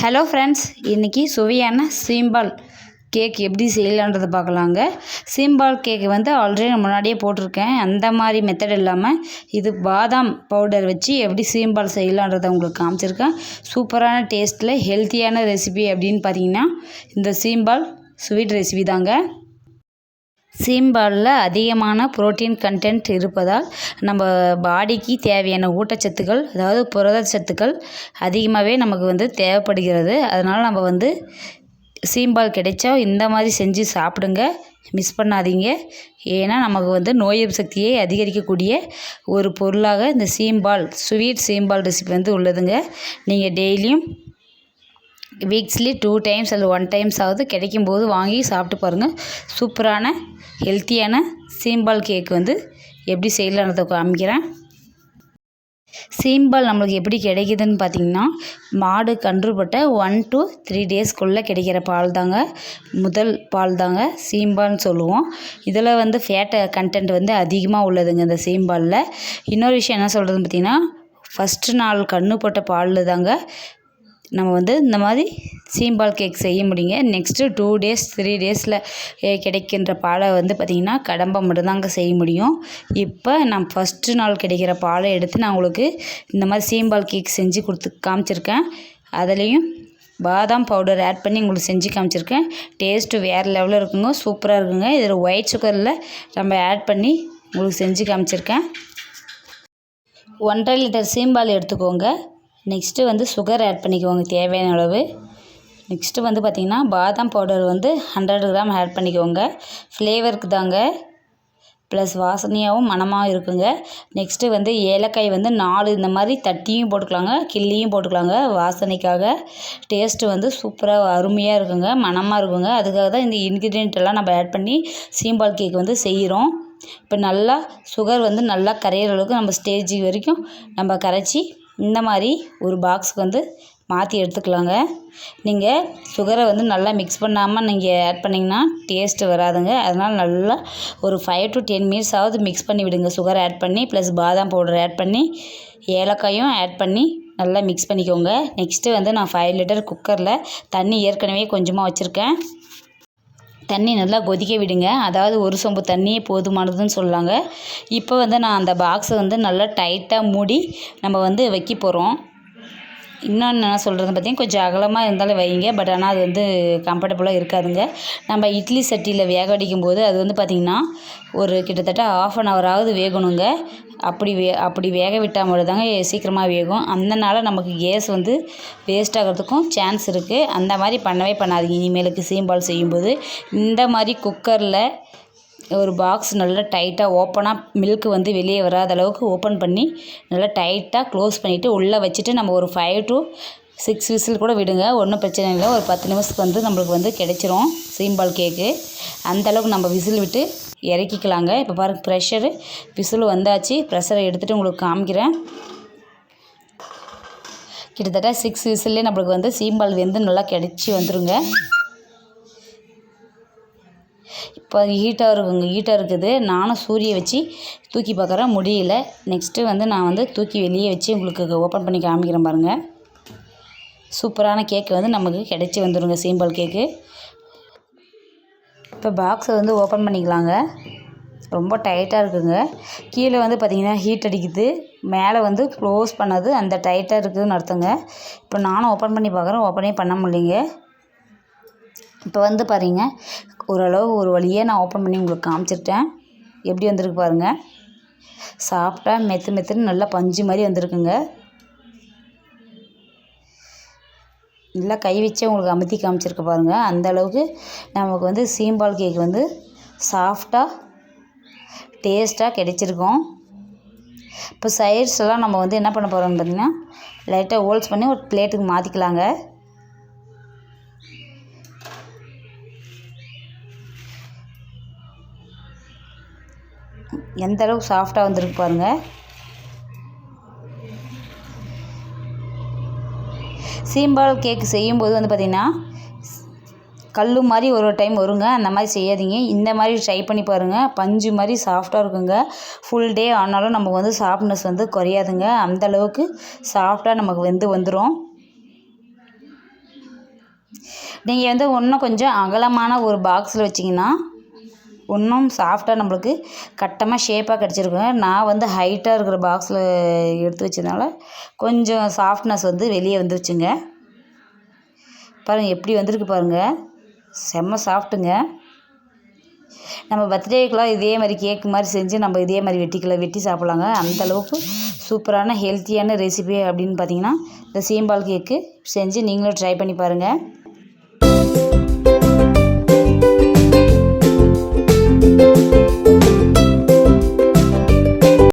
Hello friends இன்றைக்கி சுவையான சீம்பால் கேக் எப்படி செய்யலான்றதை பார்க்கலாங்க. சீம்பால் கேக் வந்து ஆல்ரெடி நான் முன்னாடியே போட்டிருக்கேன். அந்த மாதிரி மெத்தட் இல்லாமல் இது பாதாம் பவுடர் வச்சு எப்படி சீம்பால் செய்யலான்றதை உங்களுக்கு காமிச்சிருக்கேன். சூப்பரான டேஸ்ட்டில் ஹெல்த்தியான ரெசிபி அப்படின்னு பார்த்தீங்கன்னா இந்த சீம்பால் ஸ்வீட் ரெசிபி தாங்க. சீம்பாலில் அதிகமான புரோட்டீன் கண்டென்ட் இருப்பதால் நம்ம பாடிக்கு தேவையான ஊட்டச்சத்துக்கள் அதாவது புரதச்சத்துக்கள் அதிகமாகவே நமக்கு வந்து தேவைப்படுகிறது. அதனால் நம்ம வந்து சீம்பால் கிடைச்சா இந்த மாதிரி செஞ்சு சாப்பிடுங்க. மிஸ் பண்ணாதீங்க. ஏன்னா நமக்கு வந்து நோய் சக்தியை அதிகரிக்கக்கூடிய ஒரு பொருளாக இந்த சீம்பால் ஸ்வீட் சீம்பால் ரெசிபி வந்து உள்ளதுங்க. நீங்கள் டெய்லியும் வீக்ஸ்லி டூ டைம்ஸ் அல்லது ஒன் டைம்ஸ் ஆகுது கிடைக்கும் போது வாங்கி சாப்பிட்டு பாருங்கள் சூப்பரான ஹெல்த்தியான சீம்பால் கேக் வந்து எப்படி செய்யலான்றதை காமிக்கிறேன். சீம்பால் நம்மளுக்கு எப்படி கிடைக்குதுன்னு பார்த்தீங்கன்னா மாடு கன்றுப்பட்ட ஒன் டு த்ரீ டேஸ்க்குள்ளே கிடைக்கிற பால் தாங்க. முதல் பால் தாங்க சீம்பால்னு சொல்லுவோம். இதில் வந்து ஃபேட்டை கண்டென்ட் வந்து அதிகமாக உள்ளதுங்க இந்த சீம்பாலில் இன்னொரு விஷயம் என்ன சொல்கிறதுன்னு பார்த்தீங்கன்னா ஃபஸ்ட்டு நாள் கன்று போட்ட பாலில் தாங்க நம்ம வந்து இந்த மாதிரி சீம்பால் கேக் செய்ய முடியுங்க. நெக்ஸ்ட்டு டூ டேஸ் த்ரீ டேஸில் கிடைக்கின்ற பாலை வந்து பார்த்திங்கன்னா கடம்பை மட்டும்தாங்க செய்ய முடியும். இப்போ நான் ஃபஸ்ட்டு நாள் கிடைக்கிற பாலை எடுத்து நான் உங்களுக்கு இந்த மாதிரி சீம்பால் கேக் செஞ்சு கொடுத்து காமிச்சிருக்கேன். அதுலேயும் பாதாம் பவுடர் ஆட் பண்ணி உங்களுக்கு செஞ்சு காமிச்சிருக்கேன். டேஸ்ட்டு வேறு லெவலில் இருக்குங்க சூப்பராக இருக்குங்க. இதில் ஒயிட் சுகரில் நம்ம ஆட் பண்ணி உங்களுக்கு செஞ்சு காமிச்சிருக்கேன். ஒன்றரை லிட்டர் சீம்பால் எடுத்துக்கோங்க. நெக்ஸ்ட்டு வந்து சுகர் ஆட் பண்ணிக்கோங்க தேவையான அளவு. நெக்ஸ்ட்டு வந்து பார்த்திங்கன்னா பாதாம் பவுடர் வந்து ஹண்ட்ரட் கிராம் ஆட் பண்ணிக்கோங்க. ஃப்ளேவருக்கு தாங்க. ப்ளஸ் வாசனையாகவும் மணமாகவும் இருக்குங்க. நெக்ஸ்ட்டு வந்து ஏலக்காய் வந்து நாலு இந்த மாதிரி தட்டியும் போட்டுக்கலாங்க கிள்ளியும் போட்டுக்கலாங்க வாசனைக்காக. டேஸ்ட்டு வந்து சூப்பராக அருமையாக இருக்குங்க மணமாக இருக்குங்க. அதுக்காக தான் இந்த இன்க்ரீடியன்ட் எல்லாம் நம்ம ஆட் பண்ணி சீம்பால் கேக் வந்து செய்கிறோம் இப்போ நல்லா சுகர் வந்து நல்லா கரையிற அளவுக்கு நம்ம ஸ்டேஜ் வரைக்கும் நம்ம கரைச்சி இந்த மாதிரி ஒரு பாக்ஸுக்கு வந்து மாற்றி எடுத்துக்கலாங்க. நீங்கள் சுகரை வந்து நல்லா மிக்ஸ் பண்ணாமல் நீங்கள் ஆட் பண்ணிங்கன்னா டேஸ்ட்டு வராதுங்க. அதனால் நல்லா ஒரு ஃபைவ் டு டென் மினிட்ஸ் ஆகுது மிக்ஸ் பண்ணி விடுங்க. சுகர் ஆட் பண்ணி ப்ளஸ் பாதாம் பவுடர் ஆட் பண்ணி ஏலக்காயும் ஆட் பண்ணி நல்லா மிக்ஸ் பண்ணிக்கோங்க. நெக்ஸ்ட்டு வந்து நான் ஃபைவ் லிட்டர் குக்கரில் தண்ணி ஏற்கனவே கொஞ்சமாக வச்சுருக்கேன். தண்ணி நல்லா கொதிக்க விடுங்க. அதாவது ஒரு சொம்பு தண்ணியே போதுமானதுன்னு சொல்லுவாங்க இப்போ வந்து நான் அந்த பாக்ஸை வந்து நல்லா டைட்டாக மூடி நம்ம வந்து வைக்க போகிறோம் இன்னொன்று என்ன சொல்கிறது பார்த்தீங்கன்னா கொஞ்சம் அகலமாக இருந்தாலும் வைங்க. பட் ஆனால் அது வந்து கம்ஃபர்டபுளாக இருக்காதுங்க. நம்ம இட்லி சட்டியில் வேக அடிக்கும் போது அது வந்து பார்த்திங்கன்னா ஒரு கிட்டத்தட்ட ஆஃப் அன் ஹவராவது வேகணுங்க. அப்படி வே அப்படி வேக விட்டால் மட்டும்தாங்க சீக்கிரமாக வேகும். அந்தனால நமக்கு கேஸ் வந்து வேஸ்ட் ஆகிறதுக்கும் சான்ஸ் இருக்குது அந்த மாதிரி பண்ணவே பண்ணாதீங்க. இனிமேலுக்கு சீம்பால் செய்யும்போது. இந்த மாதிரி குக்கரில் ஒரு பாக்ஸ் நல்லா டைட்டாக ஓப்பனாக மில்க் வந்து வெளியே வராத அளவுக்கு ஓப்பன் பண்ணி நல்லா டைட்டாக க்ளோஸ் பண்ணிவிட்டு உள்ளே வச்சுட்டு நம்ம ஒரு ஃபைவ் டு சிக்ஸ் விசில் கூட விடுங்க. ஒன்றும் பிரச்சனை இல்லை. ஒரு பத்து நிமிஷத்துக்கு வந்து நம்மளுக்கு வந்து கிடைச்சிரும் சீம்பால் கேக்கு அந்தளவுக்கு நம்ம விசில் விட்டு இறக்கிக்கலாங்க. இப்போ பாருங்கள் ப்ரெஷரு விசில் வந்தாச்சு. ப்ரெஷரை எடுத்துகிட்டு உங்களுக்கு காமிக்கிறேன். கிட்டத்தட்ட சிக்ஸ் விசில்லே நம்மளுக்கு வந்து சீம்பால் வெந்து நல்லா கிடச்சி வந்துருங்க. இப்போ ஹீட்டாக இருக்குங்க ஹீட்டாக இருக்குது. நானும் சூரிய வச்சு தூக்கி பார்க்குறேன் முடியல. நெக்ஸ்ட்டு வந்து நான் வந்து தூக்கி வெளியே வச்சு உங்களுக்கு ஓப்பன் பண்ணி காமிக்கிறேன் பாருங்கள் சூப்பரான கேக்கு வந்து நமக்கு கிடச்சி வந்துடுங்க சீம்பால் கேக்கு இப்போ பாக்ஸை வந்து ஓப்பன் பண்ணிக்கலாங்க. ரொம்ப டைட்டாக இருக்குங்க. கீழே வந்து பார்த்திங்கன்னா ஹீட் அடிக்குது. மேலே வந்து க்ளோஸ் பண்ணது அந்த டைட்டாக இருக்குதுன்னு அர்த்தங்க. இப்போ நானும் ஓப்பன் பண்ணி பார்க்குறேன் ஓப்பனே பண்ண முடியலைங்க. இப்போ வந்து பாருங்க ஓரளவு ஒரு வழியே நான் ஓப்பன் பண்ணி உங்களுக்கு காமிச்சிட்டேன் எப்படி வந்திருக்கு பாருங்கள் சாப்பிட்டா மெத்து மெத்துன்னு நல்லா பஞ்சு மாதிரி வந்திருக்குங்க. நல்லா கை வச்சே உங்களுக்கு அமுத்தி காமிச்சிருக்க பாருங்கள் அந்த அளவுக்கு நமக்கு வந்து சீம்பால் கேக் வந்து சாஃப்டாக டேஸ்ட்டாக கிடைச்சிருக்கோம். இப்போ சைட்ஸ் எல்லாம் நம்ம வந்து என்ன பண்ண போகிறோம்னு பார்த்திங்கன்னா லைட்டாக ஹோல்ஸ் பண்ணி ஒரு பிளேட்டுக்கு மாற்றிக்கலாங்க எந்த அளவுக்கு சாஃப்டாக வந்திருக்கு பாருங்கள் சீம்பால் கேக்கு செய்யும்போது வந்து பார்த்திங்கன்னா கல் மாதிரி ஒரு டைம் வருங்க. அந்த மாதிரி செய்யாதீங்க. இந்த மாதிரி ட்ரை பண்ணி பாருங்கள் பஞ்சு மாதிரி சாஃப்டாக இருக்குங்க. ஃபுல் டே ஆனாலும் நமக்கு வந்து சாஃப்ட்னஸ் வந்து குறையாதுங்க. அந்தளவுக்கு சாஃப்டாக நமக்கு வெந்து வந்துடும் நீங்கள் வந்து இன்னும் கொஞ்சம் அகலமான ஒரு பாக்ஸில் வச்சிங்கன்னா இன்னும் சாஃப்டாக நம்மளுக்கு கட்டமாக ஷேப்பாக கிடச்சிருக்குங்க நான் வந்து ஹைட்டாக இருக்கிற பாக்ஸில் எடுத்து வச்சதுனால கொஞ்சம் சாஃப்ட்னஸ் வந்து வெளியே வந்துருச்சுங்க. பாருங்கள் எப்படி வந்திருக்கு பாருங்கள் செம்ம சாஃப்ட்டுங்க நம்ம பர்த்டேக்கெலாம் இதே மாதிரி கேக்கு மாதிரி செஞ்சு நம்ம இதே மாதிரி வெட்டிக்கலாம் வெட்டி சாப்பிட்லாங்க. அந்த அளவுக்கு சூப்பரான ஹெல்த்தியான ரெசிபி அப்படின்னு பார்த்தீங்கன்னா இந்த சீம்பால் கேக்கு செஞ்சு நீங்களும் ட்ரை பண்ணி பாருங்கள்